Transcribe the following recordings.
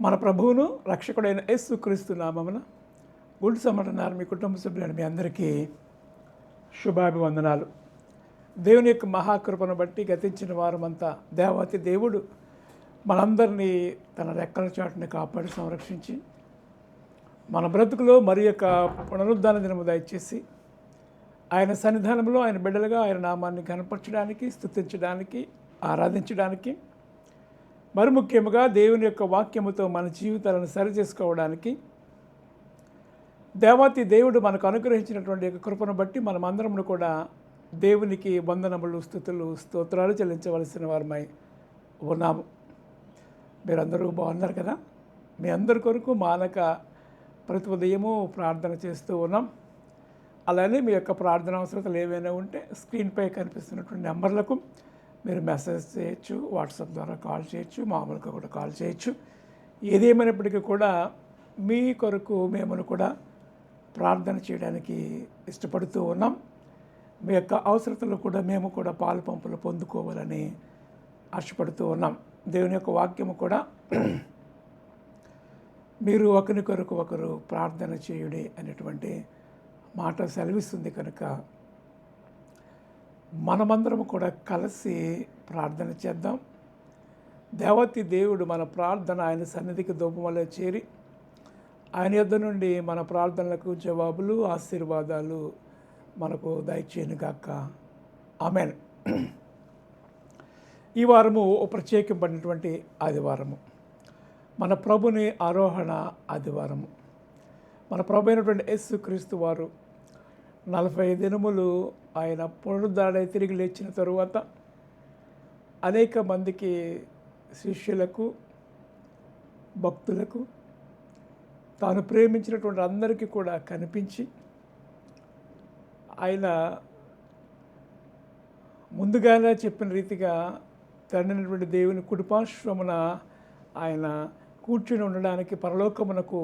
మన ప్రభువును రక్షకుడైన యేసు క్రీస్తు నామమున గుడ్ సమటన్నారు మీ కుటుంబ సభ్యులైన మీ అందరికీ శుభాభివందనాలు. దేవుని యొక్క మహాకృపను బట్టి గతించిన వారమంతా దేవతి దేవుడు మనందరినీ తన రెక్కల చాటుని కాపాడి సంరక్షించి మన బ్రతుకులో మరి యొక్క పునరుద్ధాన దినము దయచేసి ఆయన సన్నిధానంలో ఆయన బిడ్డలుగా ఆయన నామాన్ని కనపరచడానికి స్థుతించడానికి ఆరాధించడానికి మరి ముఖ్యముగా దేవుని యొక్క వాక్యముతో మన జీవితాలను సరిచేసుకోవడానికి దేవాతి దేవుడు మనకు అనుగ్రహించినటువంటి యొక్క కృపను బట్టి మనమందరము కూడా దేవునికి వందనములు స్థుతులు స్తోత్రాలు చెల్లించవలసిన వారమై ఉన్నాము. మీరందరూ బాగున్నారు కదా? మీ అందరి కొరకు మానక ప్రతి ఉదయము ప్రార్థన చేస్తూ ఉన్నాం. అలానే మీ యొక్క ప్రార్థన అవసరతలు ఏవైనా ఉంటే స్క్రీన్పై కనిపిస్తున్నటువంటి నెంబర్లకు మీరు మెసేజ్ చేయొచ్చు వాట్సాప్ ద్వారా కాల్ చేయొచ్చు మామూలుగా కూడా కాల్ చేయొచ్చు. ఏదేమైనప్పటికీ కూడా మీ కొరకు మేమును కూడా ప్రార్థన చేయడానికి ఇష్టపడుతూ ఉన్నాం. మీ యొక్క అవసరతలు కూడా మేము కూడా పాలు పంపులు పొందుకోవాలని ఆశపడుతూ ఉన్నాం. దేవుని యొక్క వాక్యము కూడా మీరు ఒకరి కొరకు ఒకరు ప్రార్థన చేయుడి అనేటువంటి మాట సెలవిస్తుంది కనుక మనమందరం కూడా కలిసి ప్రార్థన చేద్దాం. దేవతి దేవుడు మన ప్రార్థన ఆయన సన్నిధికి దూపంలో చేరి ఆయన యొద్ద నుండి మన ప్రార్థనలకు జవాబులు ఆశీర్వాదాలు మనకు దయచేయను గాక. ఆమెన్. ఈ వారము ప్రత్యేకింపడినటువంటి ఆదివారము. మన ప్రభుని ఆరోహణ ఆదివారము. మన ప్రభు అయినటువంటి యేసు క్రీస్తు వారు నలభై దినములు ఆయన పునరుద్ధారై తిరిగి లేచిన తరువాత అనేక మందికి శిష్యులకు భక్తులకు తాను ప్రేమించినటువంటి అందరికీ కూడా కనిపించి ఆయన ముందుగానే చెప్పిన రీతిగా తండ్రినటువంటి దేవుని కుడిపార్శ్వమున ఆయన కూర్చుని ఉండడానికి పరలోకమునకు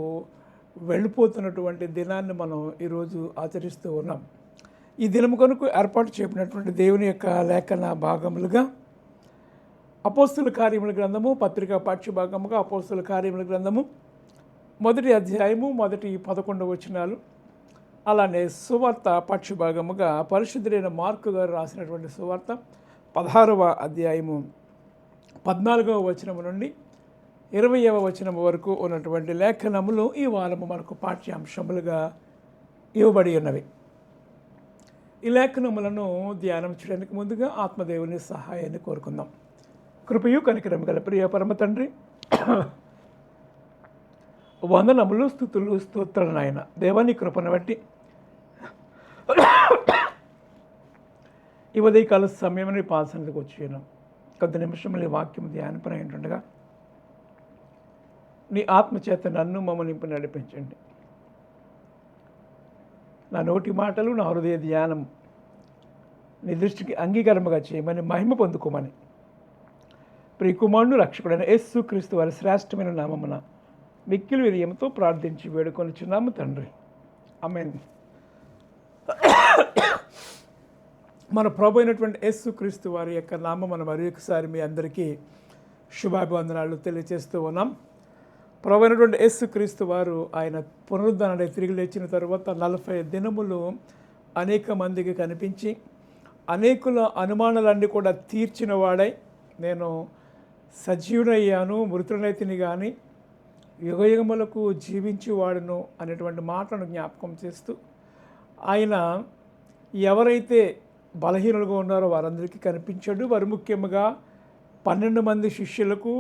వెళ్ళిపోతున్నటువంటి దినాన్ని మనం ఈరోజు ఆచరిస్తూ ఉన్నాం. ఈ దినము కొరకు ఏర్పాటు చేపినటువంటి దేవుని యొక్క లేఖన భాగములుగా అపోస్తుల కార్యముల గ్రంథము పత్రికా పాఠ్య భాగముగా అపోస్తుల కార్యముల గ్రంథము మొదటి అధ్యాయము మొదటి పదకొండు వచనాలు అలానే సువార్త పాఠ్యభాగముగా పరిశుద్ధులైన మార్కు గారు రాసినటువంటి సువార్త పదహారవ అధ్యాయము పద్నాలుగవ వచనము నుండి ఇరవయవ వచనం వరకు ఉన్నటువంటి లేఖనములు ఈ వారము మనకు పాఠ్యాంశములుగా ఇవ్వబడి ఉన్నవి. ఈ లేఖనములను ధ్యానం చేయడానికి ముందుగా ఆత్మదేవుని సహాయాన్ని కోరుకుందాం. కృపయు కనికరం గల ప్రియ పరమ తండ్రి వందనములు స్థుతులు స్తోత్రాలు నాయన. దేవాని కృపను బట్టి ఈ ఉదయకాల సమయంలో పాల్సన్లకు వచ్చాను కొద్ది నిమిషములు ఈ వాక్యం ధ్యానపై ఉంటుండగా నీ ఆత్మచేత నన్ను మమ్మల్ని నింపి నడిపించండి. నా నోటి మాటలు నా హృదయ ధ్యానం నీ దృష్టికి అంగీకారముగా చేయమని మహిమ పొందుకోమని. ప్రియకుమారుడు రక్షకుడైన యేసు క్రీస్తు వారి శ్రేష్టమైన నామమున మిక్కిలి విజయంతో ప్రార్థించి వేడుకొనిచున్నాము తండ్రి. ఆమెన్. మన ప్రభు అయినటువంటి యేసు క్రీస్తు వారి యొక్క నామం మనం మరి ఒకసారి మీ అందరికీ శుభాభివందనాలు తెలియజేస్తూ ఉన్నాం. ప్రభునటువంటి యేసు క్రీస్తు వారు ఆయన పునరుద్ధరణ తిరిగి లేచిన తర్వాత నలభై దినములు అనేక మందికి కనిపించి అనేకుల అనుమానాలన్నీ కూడా తీర్చిన వాడై నేను సజీవుడయ్యాను మృతుడనైతిని కానీ యుగయుగములకు జీవించేవాడును అనేటువంటి మాటను జ్ఞాపకం చేస్తూ ఆయన ఎవరైతే బలహీనులుగా ఉన్నారో వారందరికీ కనిపించాడు. వారు ముఖ్యంగా పన్నెండు మంది శిష్యులకు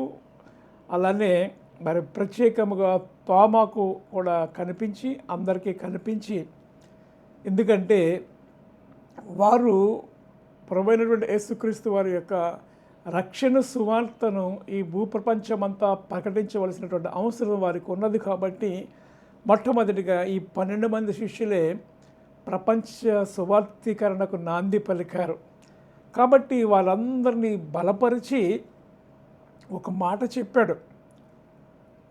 అలానే మరి ప్రత్యేకముగా తోమాకు కూడా కనిపించి అందరికీ కనిపించి ఎందుకంటే వారు ప్రభుత్వ యేసుక్రీస్తు వారి యొక్క రక్షణ సువార్తను ఈ భూప్రపంచమంతా ప్రకటించవలసినటువంటి అవసరం వారికి ఉన్నది కాబట్టి మొట్టమొదటిగా ఈ పన్నెండు మంది శిష్యులే ప్రపంచ సువార్తీకరణకు నాంది పలికారు. కాబట్టి వాళ్ళందరినీ బలపరిచి ఒక మాట చెప్పాడు.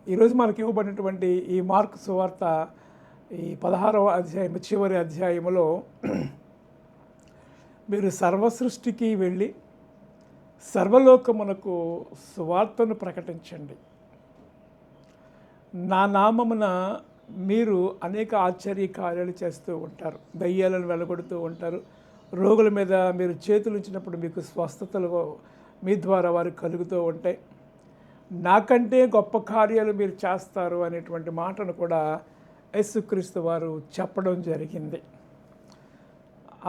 ఈరోజు మనకి ఇవ్వబడినటువంటి ఈ మార్క్ సువార్త ఈ పదహారవ అధ్యాయం చివరి అధ్యాయములో మీరు సర్వసృష్టికి వెళ్ళి సర్వలోకమునకు సువార్తను ప్రకటించండి. నా నామమున మీరు అనేక ఆశ్చర్య కార్యాలు చేస్తూ ఉంటారు. దయ్యాలను వెళ్ళగొడుతూ ఉంటారు. రోగుల మీద మీరు చేతులు ఉంచినప్పుడు మీకు స్వస్థతలు మీ ద్వారా వారికి కలుగుతూ ఉంటాయి. నాకంటే గొప్ప కార్యాలు మీరు చేస్తారు అనేటువంటి మాటను కూడా యేసుక్రీస్తు వారు చెప్పడం జరిగింది.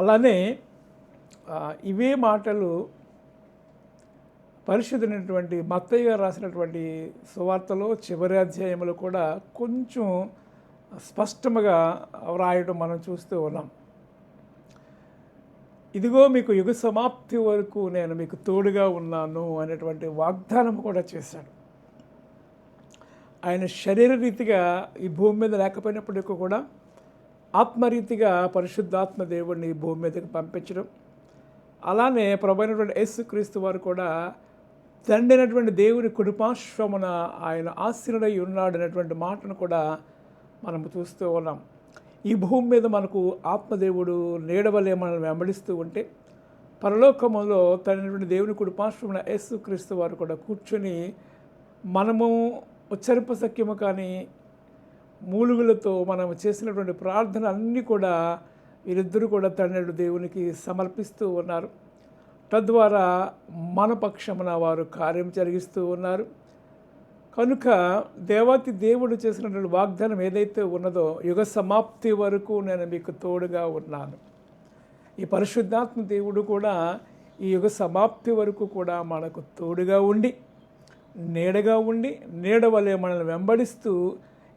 అలానే ఇవే మాటలు పరిశుద్ధమైనటువంటి మత్తయ్య గారు రాసినటువంటి సువార్తలో చివరి అధ్యాయంలో కూడా కొంచెం స్పష్టంగా వ్రాయడం మనం చూస్తూ ఉన్నాం. ఇదిగో మీకు యుగ సమాప్తి వరకు నేను మీకు తోడుగా ఉన్నాను అనేటువంటి వాగ్దానం కూడా చేశాడు. ఆయన శరీర రీతిగా ఈ భూమి మీద లేకపోయినప్పటికీ కూడా ఆత్మరీతిగా పరిశుద్ధాత్మ దేవుడిని ఈ భూమి మీదకి పంపించడం. అలానే ప్రభైనటువంటి యేసుక్రీస్తు వారు కూడా తండ్రి అయినటువంటి దేవుని కుడిపాశ్వమున ఆయన ఆశీనుడై ఉన్నాడు అనేటువంటి మాటను కూడా మనం చూస్తూ ఉన్నాం. ఈ భూమి మీద మనకు ఆత్మదేవుడు నీడవలే మనల్ని వెంబడిస్తూ ఉంటే పరలోకములో తనటువంటి దేవుని కుడిపాశ్వమున యేసుక్రీస్తు వారు కూడా కూర్చొని మనము ఉచ్చరింప సఖ్యము కానీ మూలుగులతో మనం చేసినటువంటి ప్రార్థన అన్నీ కూడా వీరిద్దరూ కూడా తండ్రి దేవునికి సమర్పిస్తూ ఉన్నారు. తద్వారా మన పక్షమున వారు కార్యం జరిగిస్తూ ఉన్నారు. కనుక దేవాతి దేవుడు చేసినటువంటి వాగ్దానం ఏదైతే ఉన్నదో యుగ సమాప్తి వరకు నేను మీకు తోడుగా ఉన్నాను. ఈ పరిశుద్ధాత్మ దేవుడు కూడా ఈ యుగ సమాప్తి వరకు కూడా మనకు తోడుగా ఉండి నీడగా ఉండి నీడ వలె మనల్ని వెంబడిస్తూ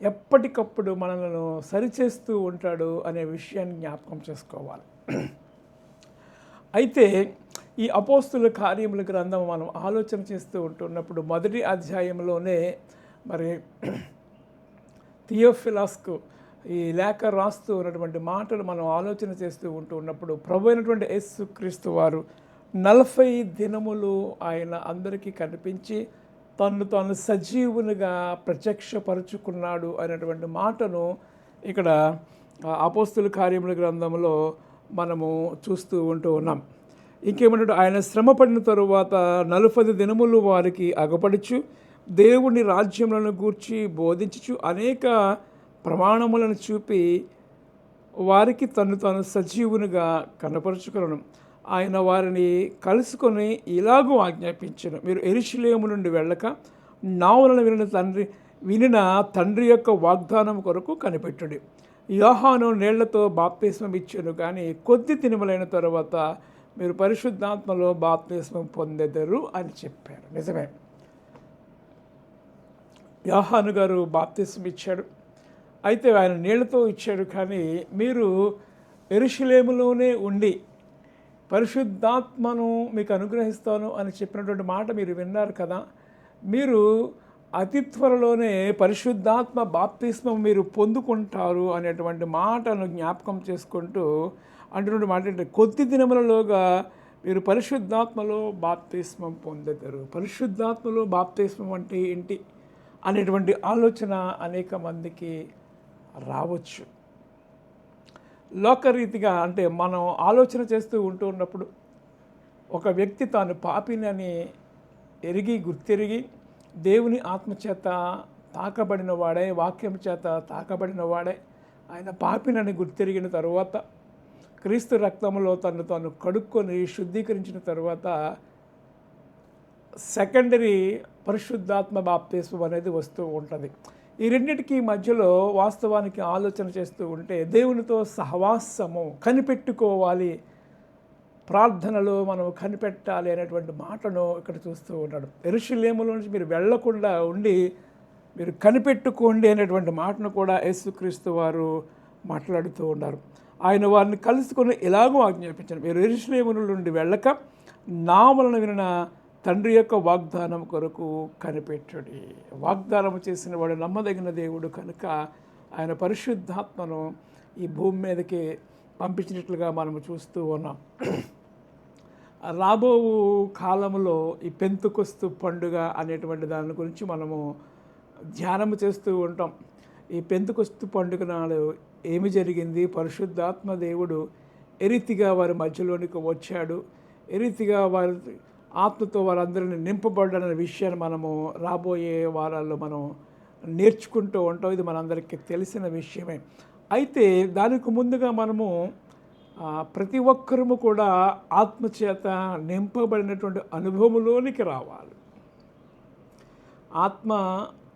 ఎప్పటికప్పుడు మనలను సరిచేస్తూ ఉంటాడు అనే విషయాన్ని జ్ఞాపకం చేసుకోవాలి. అయితే ఈ అపోస్తుల కార్యముల గ్రంథం మనం ఆలోచన చేస్తూ ఉంటున్నప్పుడు మొదటి అధ్యాయంలోనే మరి థియోఫిలాస్కు ఈ లేఖ రాస్తూ ఉన్నటువంటి మాటలు మనం ఆలోచన చేస్తూ ఉంటూ ఉన్నప్పుడు ప్రభు అయినటువంటి యేసు క్రీస్తు వారు నలభై దినములు ఆయన అందరికీ కనిపించి తను తాను సజీవునిగా ప్రత్యక్షపరుచుకున్నాడు అనేటువంటి మాటను ఇక్కడ అపోస్తుల కార్యముల గ్రంథంలో మనము చూస్తూ ఉంటూ ఉన్నాం. ఇంకేమంటే ఆయన శ్రమపడిన తరువాత నలభై దినములు వారికి అగపడుచు దేవుని రాజ్యములను గూర్చి బోధించుచు అనేక ప్రమాణములను చూపి వారికి తను తాను సజీవునిగా కనపరుచుకున్నాను ఆయన వారిని కలుసుకొని ఇలాగూ ఆజ్ఞాపించను. మీరు ఎరిశిలేము నుండి వెళ్ళక నావలను వినిన తండ్రి వినిన తండ్రి యొక్క వాగ్దానం కొరకు కనిపెట్టుడి. యోహాను నీళ్ళతో బాప్తిస్మం ఇచ్చాను కానీ కొద్ది తినుమలైన తర్వాత మీరు పరిశుద్ధాత్మలో బాప్తిస్మం పొందెదరు అని చెప్పారు. నిజమే. యాహాను గారు బాప్తిస్మం ఇచ్చాడు. అయితే ఆయన నీళ్ళతో ఇచ్చాడు కానీ మీరు ఎరుషులేములోనే ఉండి పరిశుద్ధాత్మను మీకు అనుగ్రహిస్తాను అని చెప్పినటువంటి మాట మీరు విన్నారు కదా మీరు అతి త్వరలోనే పరిశుద్ధాత్మ బాప్తిస్మం మీరు పొందుకుంటారు అనేటువంటి మాటను జ్ఞాపకం చేసుకుంటూ అంటున్నటువంటి మాట ఏంటంటే కొద్ది దినములలోగా మీరు పరిశుద్ధాత్మలో బాప్తిస్మం పొందుతారు పరిశుద్ధాత్మలో బాప్తిస్మం అంటే ఏంటి అనేటువంటి ఆలోచన అనేక మందికి రావచ్చు. లోకరీతిగా అంటే మనం ఆలోచన చేస్తూ ఉంటూ ఉన్నప్పుడు ఒక వ్యక్తి తాను పాపినని ఎరిగి గుర్తెరిగి దేవుని ఆత్మచేత తాకబడిన వాడే వాక్యం చేత తాకబడిన వాడే ఆయన పాపినని గుర్తెరిగిన తరువాత క్రీస్తు రక్తంలో తను తాను కడుక్కొని శుద్ధీకరించిన తర్వాత సెకండరీ పరిశుద్ధాత్మ బాప్తీస్వం అనేది వస్తూ ఉంటుంది. ఈ రెండింటికి మధ్యలో వాస్తవానికి ఆలోచన చేస్తూ ఉంటే దేవునితో సహవాసము కనిపెట్టుకోవాలి ప్రార్థనలో మనం కనిపెట్టాలి అనేటువంటి మాటను ఇక్కడ చూస్తూ ఉన్నాడు. ఎరుషులేములో నుంచి మీరు వెళ్ళకుండా ఉండి మీరు కనిపెట్టుకోండి అనేటువంటి మాటను కూడా యేసుక్రీస్తు వారు మాట్లాడుతూ ఉన్నారు. ఆయన వారిని కలుసుకొని ఎలాగో ఆజ్ఞాపించాను మీరు ఎరుషులేముల నుండి వెళ్ళక నా వలన విన తండ్రి యొక్క వాగ్దానం కొరకు కనిపెట్టుడి. వాగ్దానం చేసిన వాడు నమ్మదగిన దేవుడు కనుక ఆయన పరిశుద్ధాత్మను ఈ భూమి మీదకి పంపించినట్లుగా మనము చూస్తూ ఉన్నాం. రాబో కాలంలో ఈ పెంతుకొస్తు పండుగ అనేటువంటి దాని గురించి మనము ధ్యానము చేస్తూ ఉంటాం. ఈ పెంతుకొస్తు పండుగ నాడు ఏమి జరిగింది? పరిశుద్ధాత్మ దేవుడు ఎరితిగా వారి మధ్యలోనికి వచ్చాడు? ఎరితిగా వారి ఆత్మతో వారందరిని నింపబడ్డన్న విషయాన్ని మనము రాబోయే వారాల్లో మనం నేర్చుకుంటూ ఉంటాం. ఇది మనందరికీ తెలిసిన విషయమే. అయితే దానికి ముందుగా మనము ప్రతి ఒక్కరము కూడా ఆత్మచేత నింపబడినటువంటి అనుభవంలోనికి రావాలి. ఆత్మ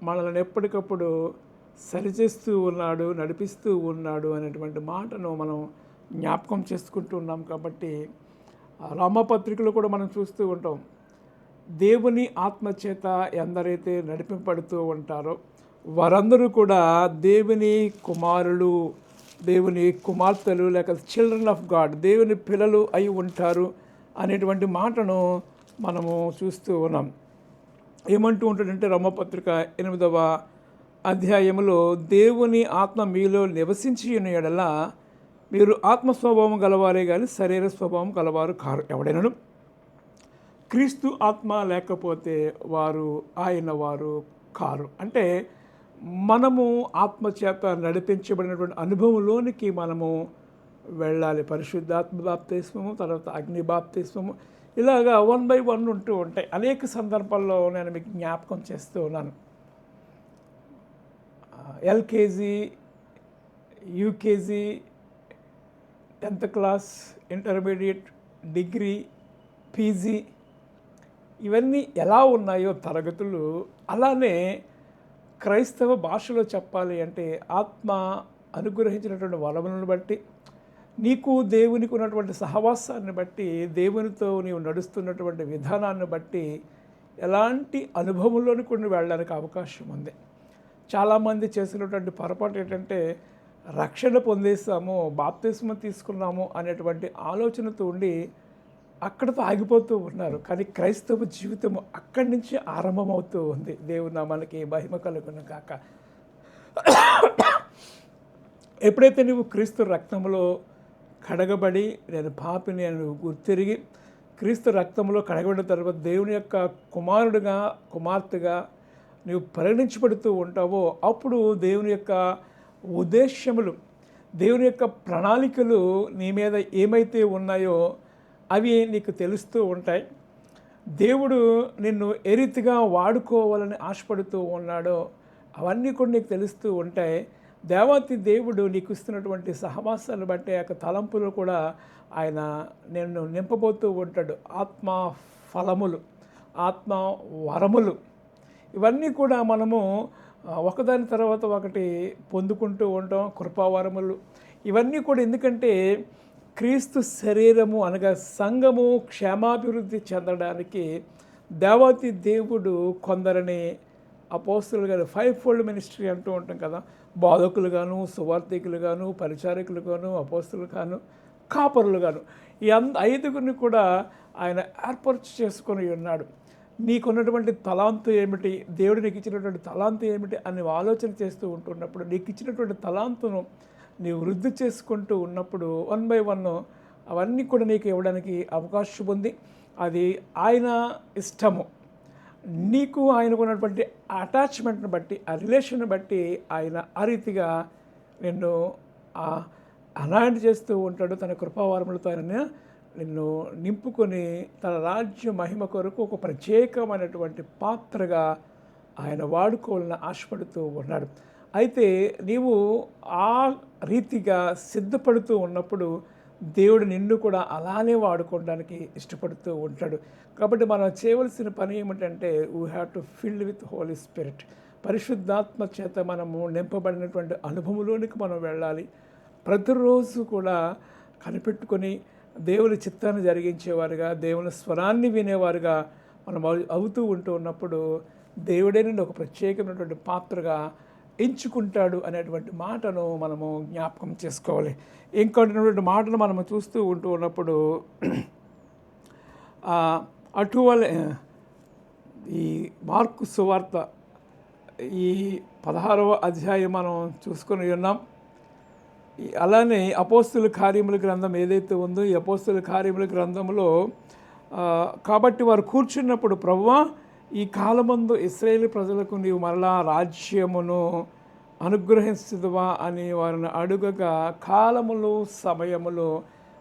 మనల్ని ఎప్పటికప్పుడు సరిచేస్తూ ఉన్నాడు నడిపిస్తూ ఉన్నాడు అనేటువంటి మాటను మనం జ్ఞాపకం చేసుకుంటూ ఉన్నాం కాబట్టి ఆ రామపత్రికలో కూడా మనం చూస్తూ ఉంటాం. దేవుని ఆత్మచేత ఎందరైతే నడిపింపడుతూ ఉంటారో వారందరూ కూడా దేవుని కుమారులు దేవుని కుమార్తెలు లేక చిల్డ్రన్ ఆఫ్ గాడ్ దేవుని పిల్లలు అయి ఉంటారు అనేటువంటి మాటను మనము చూస్తూ ఉన్నాం. ఏమంటూ ఉంటాడంటే రమపత్రిక ఎనిమిదవ అధ్యాయములో దేవుని ఆత్మ మీలో నివసించి ఎడల మీరు ఆత్మ స్వభావం గలవారే కానీ శరీర స్వభావం గలవారు కారు ఎవడైనాను? క్రీస్తు ఆత్మ లేకపోతే వారు ఆయన వారు కారు. అంటే మనము ఆత్మ చేత నడిపించబడినటువంటి అనుభవంలోనికి మనము వెళ్ళాలి. పరిశుద్ధాత్మ బాప్తిస్మము తర్వాత అగ్ని బాప్తిస్మము ఇలాగా వన్ బై వన్ ఉంటూ ఉంటాయి. అనేక సందర్భాల్లో నేను మీకు జ్ఞాపకం చేస్తూ ఉన్నాను. LKG UKG tenth class intermediate degree PG ఇవన్నీ ఎలా ఉన్నాయో తరగతులు అలానే క్రైస్తవ భాషలో చెప్పాలి అంటే ఆత్మ అనుగ్రహించినటువంటి వరములను బట్టి నీకు దేవునికి ఉన్నటువంటి సహవాసాన్ని బట్టి దేవునితో నీవు నడుస్తున్నటువంటి విధానాన్ని బట్టి ఎలాంటి అనుభవంలోని కొన్ని వెళ్ళడానికి అవకాశం ఉంది. చాలామంది చేసినటువంటి పొరపాటు ఏంటంటే రక్షణ పొందేసాము బాప్తిస్మ తీసుకున్నాము అనేటువంటి ఆలోచనతో ఉండి అక్కడితో ఆగిపోతూ ఉన్నారు. కానీ క్రైస్తవ జీవితం అక్కడి నుంచి ఆరంభమవుతూ ఉంది. దేవుని నామానికి మహిమ కలుగును కాక ఎప్పుడైతే నువ్వు క్రీస్తు రక్తంలో కడగబడి నేను పాపిని అని గుర్తిరిగి క్రీస్తు రక్తంలో కడగబడిన తర్వాత దేవుని యొక్క కుమారుడుగా కుమార్తెగా నువ్వు పరిగణించబడుతూ ఉంటావో అప్పుడు దేవుని యొక్క ఉద్దేశ్యములు దేవుని యొక్క ప్రణాళికలు నీ మీద ఏమైతే ఉన్నాయో అవి నీకు తెలుస్తూ ఉంటాయి. దేవుడు నిన్ను ఏ రీతిగా వాడుకోవాలని ఆశపడుతూ ఉన్నాడో అవన్నీ కూడా నీకు తెలుస్తూ ఉంటాయి. దేవాతి దేవుడు నీకు ఇస్తున్నటువంటి సహవాసాలు బట్టి ఆ యొక్క తలంపులు కూడా ఆయన నిన్ను నింపబోతూ ఉంటాడు. ఆత్మ ఫలములు ఆత్మ వరములు ఇవన్నీ కూడా మనము ఒకదాని తర్వాత ఒకటి పొందుకుంటూ ఉండటం కృపావరములు. ఇవన్నీ కూడా ఎందుకంటే క్రీస్తు శరీరము అనగా సంఘము క్షేమాభివృద్ధి చెందడానికి దేవాతి దేవుడు కొందరిని అపోస్తులు గారు ఫైవ్ ఫోల్డ్ మినిస్ట్రీ అంటూ ఉంటాం కదా. బోధకులు గాను సువార్థికులు గాను పరిచారకులు గాను అపోస్తులు గాను కాపరులు గాను. ఈ అంద ఐదుగురిని కూడా ఆయన ఏర్పరచు చేసుకొని ఉన్నాడు. నీకున్నటువంటి తలాంతు ఏమిటి? దేవుడు నీకు ఇచ్చినటువంటి తలాంతు ఏమిటి? అని ఆలోచన చేస్తూ ఉంటున్నప్పుడు నీకు ఇచ్చినటువంటి తలాంతును నీవు వృద్ధి చేసుకుంటూ ఉన్నప్పుడు వన్ బై వన్ అవన్నీ కూడా నీకు ఇవ్వడానికి అవకాశం ఉంది. అది ఆయన ఇష్టము. నీకు ఆయనకు ఉన్నటువంటి అటాచ్మెంట్ని బట్టి ఆ రిలేషన్ని బట్టి ఆయన ఆ రీతిగా నిన్ను అనాయింట్ చేస్తూ ఉంటాడు. తన కృపావారములతో ఆయన నిన్ను నింపుకొని తన రాజ్య మహిమ కొరకు ఒక ప్రత్యేకమైనటువంటి పాత్రగా ఆయన వాడుకోవాలని ఆశపడుతూ ఉన్నాడు. అయితే నీవు ఆ రీతిగా సిద్ధపడుతూ ఉన్నప్పుడు దేవుడు నిన్ను కూడా అలానే వాడుకోవడానికి ఇష్టపడుతూ ఉంటాడు. కాబట్టి మనం చేయవలసిన పని ఏమిటంటే we have to filled with holy spirit పరిశుద్ధాత్మ చేత మనము నింపబడినటువంటి అనుభవంలోనికి మనం వెళ్ళాలి. ప్రతిరోజు కూడా కనిపెట్టుకొని దేవుని చిత్తాన్ని జరిగించేవారుగా దేవుని స్వరాన్ని వినేవారుగా మనం అవుతూ ఉంటూ ఉన్నప్పుడు దేవుడే నుండి ఒక ప్రత్యేకమైనటువంటి పాత్రగా ఎంచుకుంటాడు అనేటువంటి మాటను మనము జ్ఞాపకం చేసుకోవాలి. ఇంకొంటి మాటను మనము చూస్తూ ఉంటూ ఉన్నప్పుడు అటువల ఈ మార్కు సువార్త ఈ పదహారవ అధ్యాయం మనం చూసుకొని ఉన్నాం. అలానే అపోస్తుల కార్యముల గ్రంథం ఏదైతే ఉందో ఈ అపోస్తుల కార్యముల గ్రంథంలో కాబట్టి వారు కూర్చున్నప్పుడు ప్రవ్వా ఈ కాలమందు ఇస్రాయేల్ ప్రజలకు నీవు మరలా రాజ్యమును అనుగ్రహించదువా? అని వారిని అడుగగా కాలములు సమయములు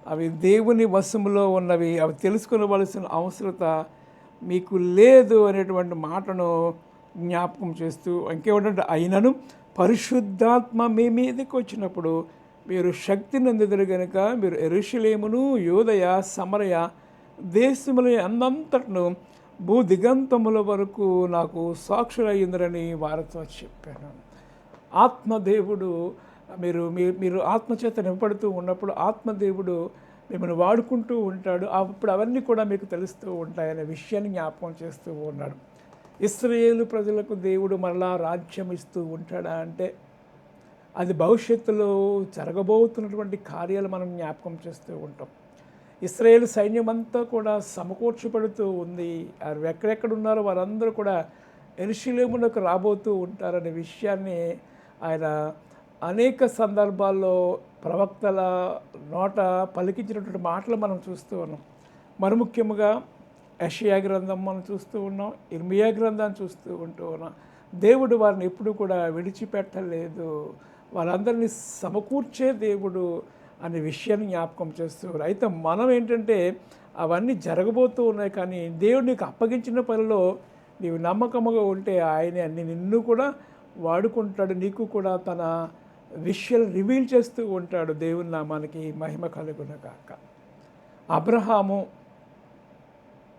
అవి దేవుని వశములో ఉన్నవి అవి తెలుసుకునవలసిన అవసరత మీకు లేదు అనేటువంటి మాటను జ్ఞాపకం చేస్తూ ఇంకేమంటే అయినను పరిశుద్ధాత్మ మీ మీదకి వచ్చినప్పుడు మీరు శక్తి నందుదురు గనుక మీరు ఎరుషులేమును యోదయ సమరయ దేశముల అందంతటను భూ దిగంతముల వరకు నాకు సాక్షులయ్యిందరని వారితో చెప్పాను. ఆత్మదేవుడు మీరు మీరు ఆత్మచేత నింపడుతూ ఉన్నప్పుడు ఆత్మదేవుడు మిమ్మల్ని వాడుకుంటూ ఉంటాడు. అప్పుడు అవన్నీ కూడా మీకు తెలుస్తూ ఉంటాయనే విషయాన్ని జ్ఞాపకం చేస్తూ ఉన్నాడు. ఇస్రాయేలు ప్రజలకు దేవుడు మరలా రాజ్యం ఇస్తూ ఉంటాడా అంటే అది భవిష్యత్తులో జరగబోతున్నటువంటి కార్యాలు మనం జ్ఞాపకం చేస్తూ ఉంటాం. ఇస్రాయేల్ సైన్యమంతా కూడా సమకూర్చిపడుతూ ఉంది. వారు ఎక్కడెక్కడ ఉన్నారో వారందరూ కూడా ఎరుషులేమునకు రాబోతూ ఉంటారనే విషయాన్ని ఆయన అనేక సందర్భాల్లో ప్రవక్తల నోట పలికించినటువంటి మాటలు మనం చూస్తూ ఉన్నాం. మరి ముఖ్యంగా యషయా గ్రంథం మనం చూస్తూ ఉన్నాం. ఇర్మియా గ్రంథాన్ని చూస్తూ ఉంటూ ఉన్నాం. దేవుడు వారిని ఎప్పుడు కూడా విడిచిపెట్టలేదు. వాళ్ళందరినీ సమకూర్చే దేవుడు అనే విషయాన్ని జ్ఞాపకం చేస్తున్నారు. అయితే మనం ఏంటంటే అవన్నీ జరగబోతూ ఉన్నాయి కానీ దేవుడు నీకు అప్పగించిన పనిలో నీవు నమ్మకముగా ఉంటే ఆయనే అన్ని నిన్ను కూడా వాడుకుంటాడు. నీకు కూడా తన విషయాలు రివీల్ చేస్తూ ఉంటాడు దేవుని నామానికి మహిమ కలుగున కాక అబ్రహాము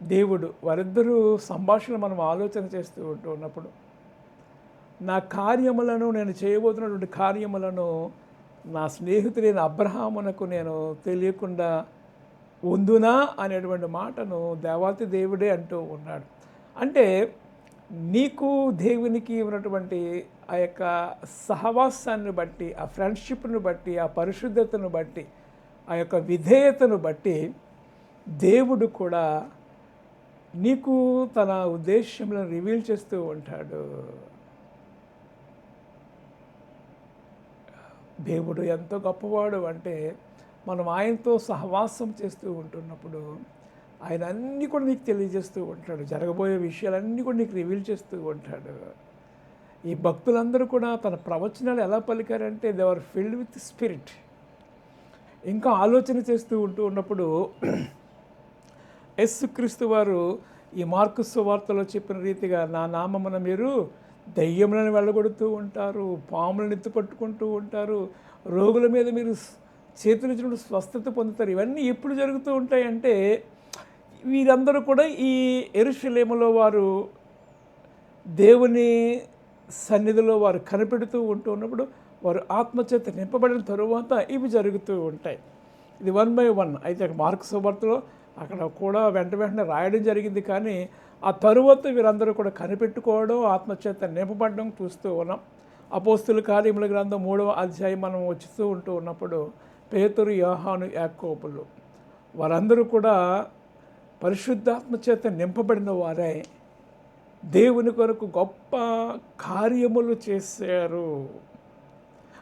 దేవుడు వారిద్దరూ సంభాషణ మనం ఆలోచన చేస్తూ ఉంటూ ఉన్నప్పుడు నా కార్యములను నేను చేయబోతున్నటువంటి కార్యములను నా స్నేహితుడైన అబ్రహామునకు నేను తెలియకుండా ఉందునా అనేటువంటి మాటను దేవాతి దేవుడే అంటూ ఉన్నాడు. అంటే నీకు దేవునికి ఉన్నటువంటి ఆ యొక్క సహవాసాన్ని బట్టి ఆ ఫ్రెండ్షిప్ను బట్టి ఆ పరిశుద్ధతను బట్టి ఆ యొక్క విధేయతను బట్టి దేవుడు కూడా నీకు తన ఉద్దేశంలో రివీల్ చేస్తూ ఉంటాడు. దేవుడు ఎంతో గొప్పవాడు అంటే మనం ఆయనతో సహవాసం చేస్తూ ఉంటున్నప్పుడు ఆయన అన్నీ కూడా నీకు తెలియజేస్తూ ఉంటాడు. జరగబోయే విషయాలన్నీ కూడా నీకు రివీల్ చేస్తూ ఉంటాడు. ఈ భక్తులందరూ కూడా తన ప్రవచనాలు ఎలా పలికారంటే they are filled with spirit ఇంకా ఆలోచన చేస్తూ ఉంటూ ఉన్నప్పుడు యేసుక్రీస్తు వారు ఈ మార్కుస్ వార్తలో చెప్పిన రీతిగా నా నామమున మీరు దయ్యములను వెళ్ళగొడుతూ ఉంటారు పాములను ఎత్తుపట్టుకుంటూ ఉంటారు రోగుల మీద మీరు చేతులు ఇచ్చినప్పుడు స్వస్థత పొందుతారు. ఇవన్నీ ఎప్పుడు జరుగుతూ ఉంటాయంటే వీరందరూ కూడా ఈ ఎరుషలేములో వారు దేవుని సన్నిధిలో వారు కనిపెడుతూ ఉంటూ ఉన్నప్పుడు వారు ఆత్మచేత నింపబడిన తరువాత ఇవి జరుగుతూ ఉంటాయి. ఇది వన్ బై వన్. అయితే అక్కడ మార్క్ సువార్తలో అక్కడ కూడా వెంట వెంటనే రాయడం జరిగింది కానీ ఆ తరువాత వీరందరూ కూడా కనిపెట్టుకోవడం ఆత్మచేత నింపబడడం చూస్తూ ఉన్నాం. అపోస్తుల కార్యముల గ్రంథం మూడవ అధ్యాయం మనం వచ్చుతూ ఉంటూ ఉన్నప్పుడు పేతురు యోహాను యాకోబులు వారందరూ కూడా పరిశుద్ధాత్మచేత నింపబడిన వారే. దేవుని కొరకు గొప్ప కార్యములు చేశారు.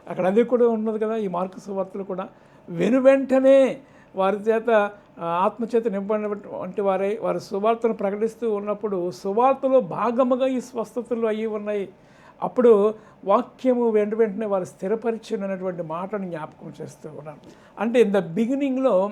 అక్కడ అది కూడా ఉన్నది కదా ఈ మార్కు సువార్తలు కూడా. వెను వెంటనే వారి చేత ఆత్మచేత నింపబడినటువంటి వారై వారు సువార్తను ప్రకటిస్తూ ఉన్నప్పుడు సువార్తలో భాగముగా ఈ స్వస్థతలు అయ్యి ఉన్నాయి. అప్పుడు వాక్యము వెంట వెంటనే వారు స్థిరపరిచినటువంటి మాటను జ్ఞాపకం చేస్తూ ఉన్నారు. అంటే ద బిగినింగ్లో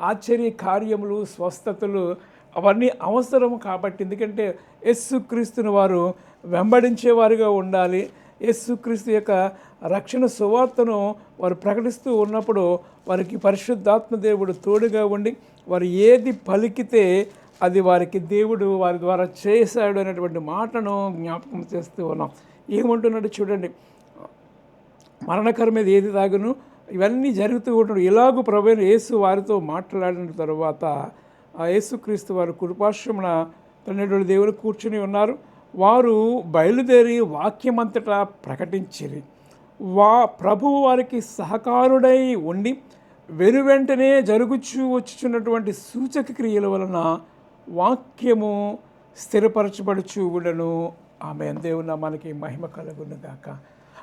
ఆశ్చర్య కార్యములు స్వస్థతలు అవన్నీ అవసరం కాబట్టి ఎందుకంటే యేసుక్రీస్తుని వారు వెంబడించేవారుగా ఉండాలి. యేసుక్రీస్తు యొక్క రక్షణ సువార్తను వారు ప్రకటిస్తూ ఉన్నప్పుడు వారికి పరిశుద్ధాత్మ దేవుడు తోడుగా ఉండి వారు ఏది పలికితే అది వారికి దేవుడు వారి ద్వారా చేశాడు అనేటువంటి మాటను జ్ఞాపకం చేస్తూ ఉన్నాం. ఏమంటున్నాడు చూడండి. మరణకరమేది ఏది తాగును? ఇవన్నీ జరుగుతూ ఉంటాడు ఇలాగూ ప్రభు యేసు వారితో మాట్లాడిన తర్వాత ఆ యేసుక్రీస్తు వారు కృపాశ్రమణ పన్నెండు దేవుడు కూర్చుని ఉన్నారు. వారు బయలుదేరి వాక్యమంతటా ప్రకటించిరి. వా ప్రభువు వారికి సహకారుడై ఉండి వెను వెంటనే జరుగుచూ వచ్చుచున్నటువంటి సూచక క్రియల వలన వాక్యము స్థిరపరచబడుచు ఉండను. ఆమె దేవున మనకి మహిమ కలుగునుగాక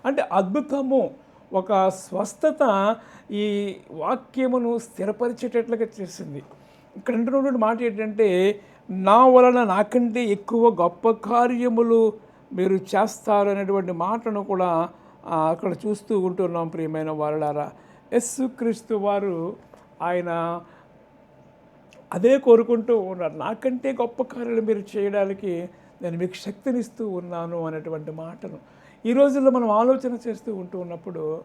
అంటే అద్భుతము. ఒక స్వస్థత ఈ వాక్యమును స్థిరపరిచేటట్లుగా చేసింది. ఇక్కడ అంటున్నటువంటి మాట ఏంటంటే నా వలన నాకంటే ఎక్కువ గొప్ప కార్యములు మీరు చేస్తారు అనేటువంటి మాటను కూడా అక్కడ చూస్తూ ఉంటున్నాం ప్రియమైన వారులారా. యస్సుక్రీస్తు వారు ఆయన అదే కోరుకుంటూ ఉన్నారు. నాకంటే గొప్ప కార్యాలు మీరు చేయడానికి నేను మీకు శక్తినిస్తూ ఉన్నాను అనేటువంటి మాటను. ఈ రోజుల్లో మనం ఆలోచన చేస్తూ ఉంటూ ఉన్నప్పుడు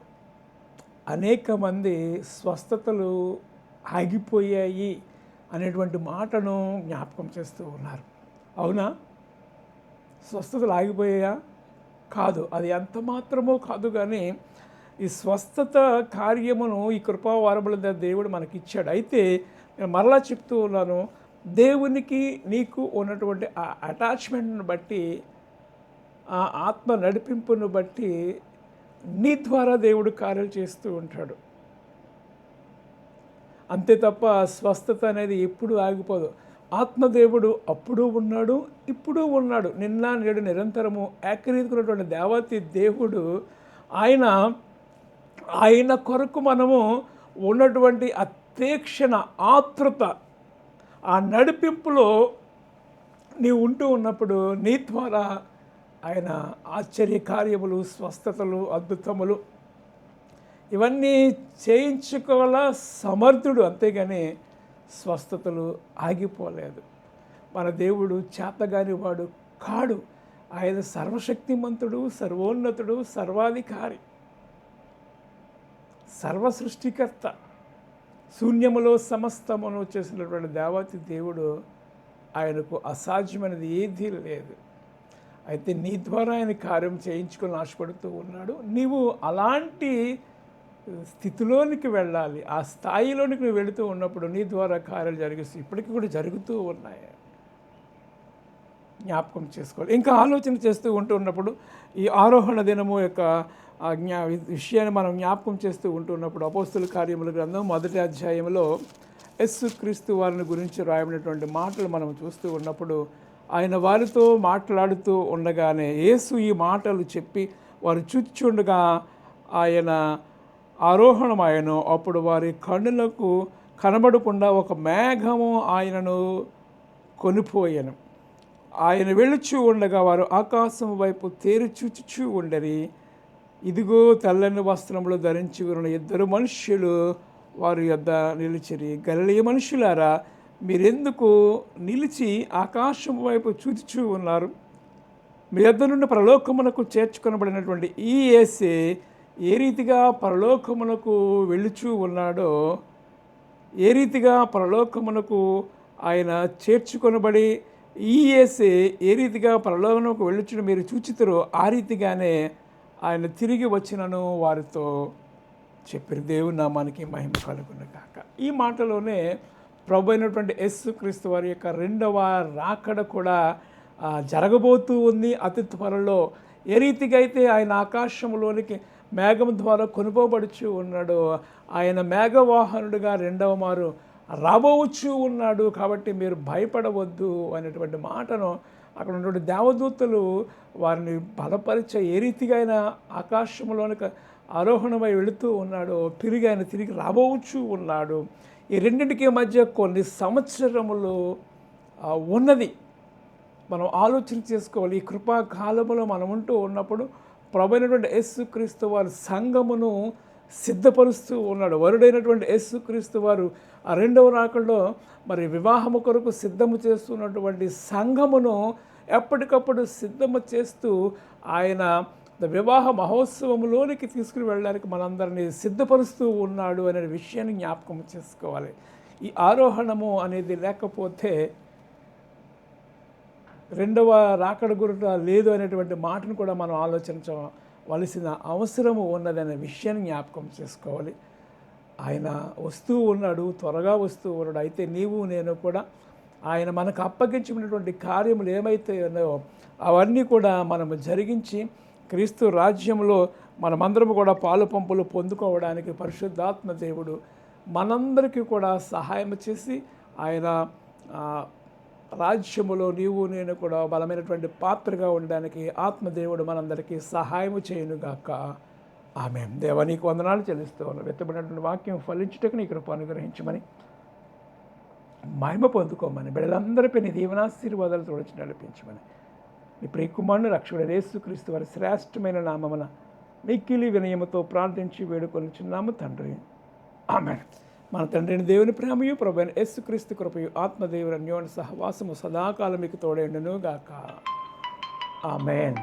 అనేక మంది స్వస్థతలు ఆగిపోయాయి. అనేటువంటి మాటను జ్ఞాపకం చేస్తూ ఉన్నారు. అవునా? స్వస్థతలు ఆగిపోయాయా? కాదు. అది ఎంత మాత్రమో కాదు కానీ ఈ స్వస్థత కార్యమును ఈ కృపావారముల దేవుడు మనకి ఇచ్చాడు అయితే నేను మరలా చెప్తూ ఉన్నాను దేవునికి నీకు ఉన్నటువంటి ఆ అటాచ్మెంట్ను బట్టి ఆ ఆత్మ నడిపింపును బట్టి నీ ద్వారా దేవుడు కార్యాలు చేస్తూ ఉంటాడు. అంతే తప్ప స్వస్థత అనేది ఎప్పుడూ ఆగిపోదు. ఆత్మదేవుడు అప్పుడు ఉన్నాడు ఇప్పుడు ఉన్నాడు. నిన్న నేడు నిరంతరము. ఏకరీతుకున్నటువంటి దేవతి దేవుడు ఆయన ఆయన కొరకు మనము ఉన్నటువంటి అత్యేక్షణ ఆతృత ఆ నడిపింపులో నీవు ఉంటూ ఉన్నప్పుడు నీ ద్వారా ఆయన ఆశ్చర్య కార్యములు స్వస్థతలు అద్భుతములు ఇవన్నీ చేయించుకోవాల? సమర్థుడు అంతేగాని స్వస్థతలు ఆగిపోలేదు. మన దేవుడు చేతగాని వాడు కాడు. ఆయన సర్వశక్తిమంతుడు సర్వోన్నతుడు సర్వాధికారి. సర్వ సృష్టికర్త శూన్యములో సమస్తమును చేసినటువంటి దేవతి దేవుడు ఆయనకు అసాధ్యమైనది ఏదీ లేదు. అయితే నీ ద్వారా ఆయన కార్యం చేయించుకొని ఆశపడుతూ ఉన్నాడు. నీవు అలాంటి స్థితిలోనికి వెళ్ళాలి. ఆ స్థాయిలోనికి నువ్వు వెళుతూ ఉన్నప్పుడు నీ ద్వారా కార్యాలు జరిగిస్తూ ఇప్పటికీ కూడా జరుగుతూ ఉన్నాయి. జ్ఞాపకం చేసుకోవాలి. ఇంకా ఆలోచన చేస్తూ ఉంటూ ఉన్నప్పుడు ఈ ఆరోహణ దినము యొక్క జ్ఞా విషయాన్ని మనం జ్ఞాపకం చేస్తూ ఉంటున్నప్పుడు అపోస్తుల కార్యముల గ్రంథం మొదటి అధ్యాయంలో యస్సు క్రీస్తు వారిని గురించి రాయబడినటువంటి మాటలు మనం చూస్తూ ఉన్నప్పుడు ఆయన వారితో మాట్లాడుతూ ఉండగానే యేసు ఈ మాటలు చెప్పి వారు చూచుండగా ఆయన ఆరోహణమాయను. అప్పుడు వారి కన్నులకు కనబడకుండా ఒక మేఘము ఆయనను కొనిపోయాను. ఆయన వెళుచూ ఉండగా వారు ఆకాశం వైపు తేరి చూచుచూ ఉండరి. ఇదిగో తెల్లని వస్త్రములు ధరించి ఉన్న ఇద్దరు మనుష్యులు వారి యొద్ద నిలిచిరి. గలియ మనుషులారా మీరెందుకు నిలిచి ఆకాశం వైపు చూచుచూ ఉన్నారు? మీ యొద్ద నుండి పరలోకమునకు చేర్చుకొనబడినటువంటి ఈ ఏసే ఏ రీతిగా పరలోకమునకు వెళుచూ ఉన్నాడో ఏ రీతిగా పరలోకమునకు ఆయన చేర్చుకొనబడి ఈ ఏ రీతిగా పరలోకమునకు వెళ్ళుచుని మీరు చూచితురో ఆ రీతిగానే ఆయన తిరిగి వచ్చినను వారితో చెప్పిన దేవుని నామానికి మహిమ కలుగును కాక ఈ మాటలోనే ప్రభు అయినటువంటి యస్సు క్రీస్తు వారి యొక్క రెండవ రాకడ కూడా జరగబోతూ ఉంది. అతి త్వరలో ఏ రీతిగా అయితే ఆయన ఆకాశంలోనికి మేఘం ద్వారా కొనుకోబడుచు ఉన్నాడు. ఆయన మేఘవాహనుడిగా రెండవ మారు రాబోవచ్చు ఉన్నాడు. కాబట్టి మీరు భయపడవద్దు అనేటువంటి మాటను అక్కడ ఉన్నటువంటి దేవదూతలు వారిని బలపరిచే ఏ రీతిగా ఆయన ఆకాశంలోనికి ఆరోహణమై వెళుతూ ఉన్నాడు. తిరిగి ఆయన తిరిగి రాబోవచ్చు ఉన్నాడు. ఈ రెండింటికి మధ్య కొన్ని సంవత్సరములు ఉన్నది. మనం ఆలోచన చేసుకోవాలి. ఈ కృపాకాలములో మనం ఉంటూ ఉన్నప్పుడు ప్రభైనటువంటి యేసుక్రీస్తు వారి సంఘమును సిద్ధపరుస్తూ ఉన్నాడు. వరుడైనటువంటి యేసుక్రీస్తు వారు ఆ రెండవ రాకల్లో మరి వివాహము కొరకు సిద్ధము చేస్తున్నటువంటి సంఘమును ఎప్పటికప్పుడు సిద్ధము చేస్తూ ఆయన వివాహ మహోత్సవంలోనికి తీసుకుని వెళ్ళడానికి మనందరినీ సిద్ధపరుస్తూ ఉన్నాడు అనే విషయాన్ని జ్ఞాపకం చేసుకోవాలి. ఈ ఆరోహణము అనేది లేకపోతే రెండవ రాకడ గురుట లేదు అనేటువంటి మాటను కూడా మనం ఆలోచించవలసిన అవసరము ఉన్నదనే విషయాన్ని జ్ఞాపకం చేసుకోవాలి. ఆయన వస్తూ ఉన్నాడు త్వరగా వస్తూ ఉన్నాడు. అయితే నీవు నేను కూడా ఆయన మనకు అప్పగించినటువంటి కార్యములు ఏమైతే ఉన్నాయో అవన్నీ కూడా మనము జరిగించి క్రీస్తు రాజ్యంలో మనమందరం కూడా పాలు పంపులు పొందుకోవడానికి పరిశుద్ధాత్మ దేవుడు మనందరికీ కూడా సహాయం చేసి ఆయన రాజ్యములో నీవు నేను కూడా బలమైనటువంటి పాత్రగా ఉండడానికి ఆత్మదేవుడు మనందరికీ సహాయము చేయనుగాక. ఆమె దేవ నీకు వందనాలు చెల్లిస్తూ వెత్తబడినటువంటి వాక్యం ఫలించుటకు నీ కృప అనుగ్రహించమని మహిమ పొందుకోమని బిడ్డలందరిపై నీ దీవనాశీర్వాదాలు తోడిచి నడిపించమని మీ ప్రియకుమారుని రక్షకుడు యేసుక్రీస్తు వారి శ్రేష్టమైన నామమున మిక్కిలి వినయముతో ప్రార్థించి వేడుకొని చిన్నాము తండ్రి. ఆమె మన తండ్రిని దేవుని ప్రేమయు ప్రభుని యేసుక్రీస్తు కృపయు ఆత్మదేవుని అన్యోని సహవాసము సదాకాలం మీకు తోడేండును గాక ఆమెన్.